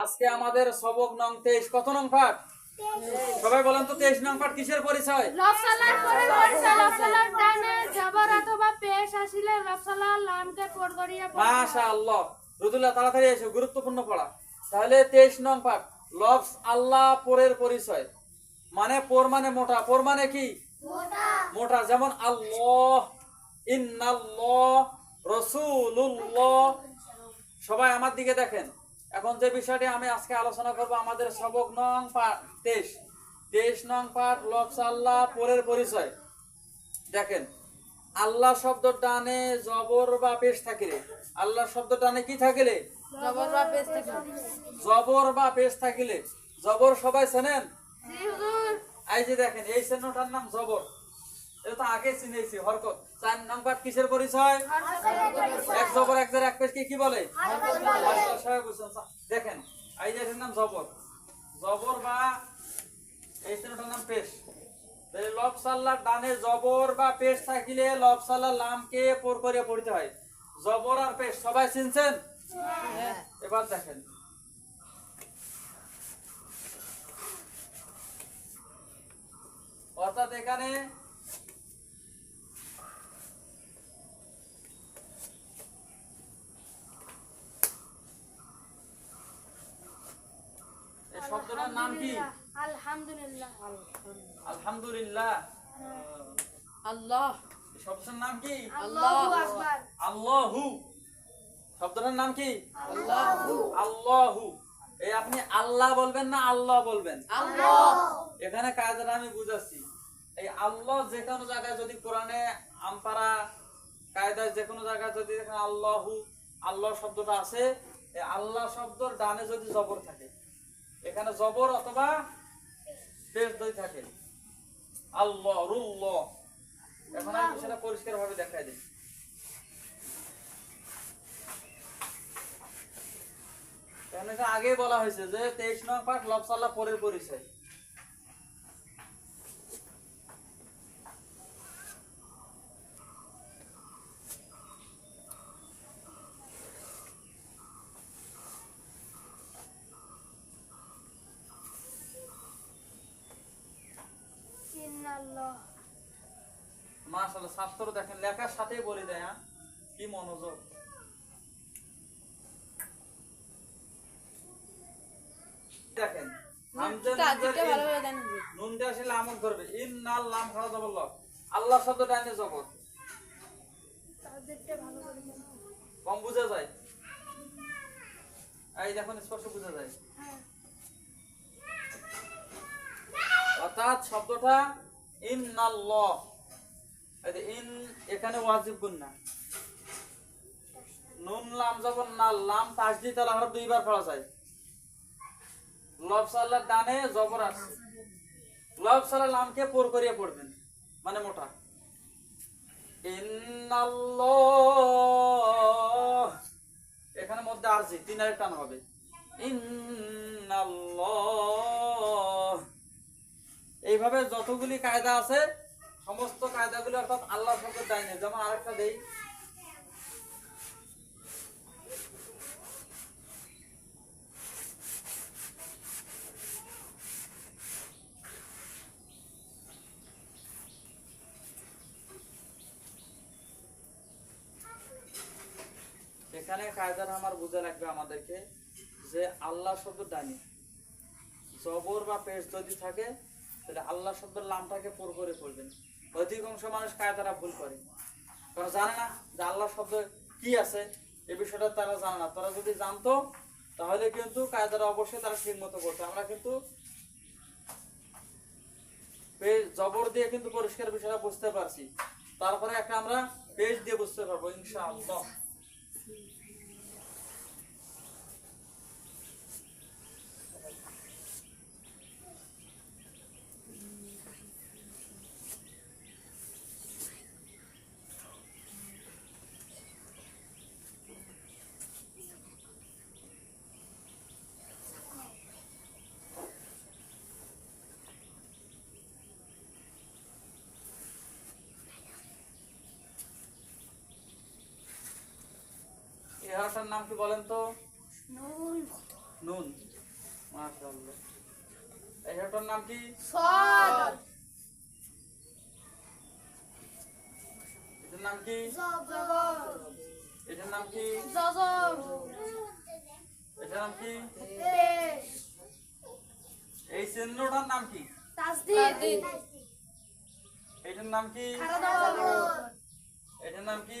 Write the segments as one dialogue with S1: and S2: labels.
S1: আজকে আমাদের সবক নং তেইশ কত নং পাঠ? সবাই বলেন তো তেইশ নং পাঠ কিসের পরিচয়? রুদুল্লাহ তাড়াতাড়ি এসো গুরুত্বপূর্ণ পড়া। তাহলে তেইশ নং পাঠ লফস আল্লাহ পরের পরিচয়। মানে পর মানে মোটা পর মানে কি? মোটা। যেমন আল্লাহ ইন্নাল্লাহ সবাই আমার দিকে দেখেন। এখন যে বিষয়টি আমি আজকে আলোচনা করব আমাদের সবক নং তেইশ তেইশ নং পাঠ লফস আল্লাহ পরের পরিচয়। দেখেন আল্লাহ শব্দ টানে জবর বা পেশ থাকিলে। আল্লাহ শব্দ টানে কি থাকিলে?
S2: জবর বা পেশ থেকে
S1: জবর বা পেশ থাকিলে। জবর সবাই চেনেন? এই যে দেখেন এই চিহ্নটার নাম জবর। এটা আগে চিনেছি, হরকত। চার নাম্বার কিসের পরিচয়? এক জবর, এক এক পেশ কি বলে। দেখেন এই যে নাম জবর। জবর বা এই চিহ্নটার নাম পেশ। তাহলে লব সাল্লাহ ডানে জবর বা পেশ থাকিলে লব সাল্লাহ লামকে পর করে পড়তে হয়। জবর আর পেশ, সবাই চিনছেন? এবার দেখেন। অর্থাৎ এখানে নাম কি?
S2: আলহামদুলিল্লাহ
S1: আলহামদুলিল্লাহ।
S2: আল্লাহ।
S1: শব্দটার নাম কি?
S2: আল্লাহু আকবার।
S1: আল্লাহু। শব্দটার নাম কি?
S2: আল্লাহু।
S1: আল্লাহু। এই আপনি আল্লাহ বলবেন না আল্লাহ বলবেন?
S2: আল্লাহ।
S1: এখানে কায়দাটা আমি বুঝাচ্ছি। এই আল্লাহ যে কোনো জায়গায় যদি কোরআনে আমপারা কায়দায় যে কোনো জায়গায় যদি আল্লাহু আল্লাহ শব্দটা আছে এই আল্লাহ শব্দর ডানে যদি জবর থাকে এখানে জবর অথবা পেশ দই থাকে। আল্লাহ, রুল্লাহ। এখন আমি সেটা পরিষ্কার ভাবে দেখাই দিই। আগে বলা হয়েছে যে তেইশ নং পাঠ লবসাল্লাহ পরের পরিচয়
S2: ইন্নাল্লাহ
S1: মাশাআল্লাহ ছাত্র দেখেন লেখার সাথেই বলে দেয় হ্যাঁ? কি মনোযোগ। দেখেন হামজা নুনজার ইন- নুন দিয়ে আসলে আমল করবে। ইন্নাল লাম খাড়া জবর আল্লাহ শব্দ ডাইনে জবর
S2: তাদেরকে ভালো করে জানো।
S1: কম বোঝা যায়? এই দেখুন স্পষ্ট বোঝা যায়।
S2: হ্যাঁ।
S1: অর্থাৎ শব্দটা ইন্নাল্লাহ। ইন, এখানে ওয়াজিব নুন, লাম যখন না লাম দুইবার পড়া যায়। লব ডানে জবর লব লামকে পোর করিয়ে পড়বেন মানে মোটা। এখানে মধ্যে আরজি, তিন আরেক টান হবে। ইন্নাল্লাহ। এইভাবে যতগুলি কায়দা আছে সমস্ত কায়দাগুলি অর্থাৎ আল্লাহ শব্দের ডাইনে যেমন আরেকটা দেই। এখানে কায়দাটা আমার বুঝে লাগবে আমাদেরকে যে আল্লাহ শব্দ ডাইনে জবর বা পেশ যদি থাকে, তাহলে আল্লাহ শব্দের লামটাকে পর করে পড়বেন। অধিকাংশ মানুষ কায়দারা ভুল করে। কারণ জানে না যে আল্লাহ শব্দ কি আছে, এ বিষয়টা তারা জানে না। তারা যদি জানতো, তাহলে কিন্তু কায়দারা অবশ্যই তারা ঠিক মতো করতো। আমরা কিন্তু জবর দিয়ে কিন্তু পরিষ্কার বিষয়টা বুঝতে পারছি। তারপরে একটা আমরা পেজ দিয়ে বুঝতে পারব, ইনশাআল্লাহ। এগারোটার নাম কি বলেন তো?
S2: নুন।
S1: মাশাআল্লাহ। এগারোটার নাম কি?
S2: সদ
S1: এটার নাম কি? এটার নাম কি? এটার নাম কি? এই চিহ্নটার নাম কি? এটার নাম কি? এটার নাম কি?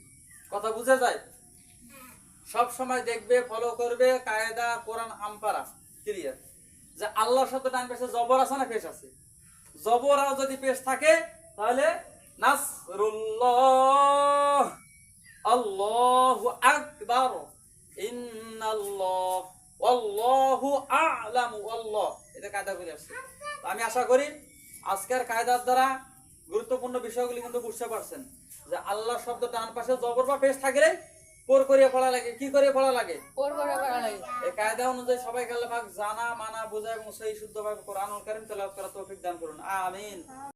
S1: কথা বুঝে যায়? সব সময় দেখবে ফলো করবে, কায়দা, কোরআন আমপারা ক্লিয়ার যে আল্লাহ শব্দ ডান পেশে জবর আছে না পেশ আছে? জবর আর যদি পেশ থাকে, তাহলে নাসরুল্লাহ, আল্লাহু আকবার, ইন্নাল্লাহ আল্লাহু আ'লামু আল্লাহ এটা কায়দা করে আসছে। আমি আশা করি আজকের কায়দার দ্বারা গুরুত্বপূর্ণ বিষয়গুলি কিন্তু বুঝতে পারছেন। যে আল্লাহ শব্দ ডান পাশে জবর বা পেশ থাকলে পর করিয়ে পড়া লাগে কি করে পড়া লাগে?
S2: পর করে পড়া লাগে।
S1: এই কায়দা অনুযায়ী সবাই গেলে ভাগ জানা মানা বোঝা এবং সেই শুদ্ধভাবে কোরআনুল কারিম তেলাওয়াত করা তৌফিক দান করুন। আমিন।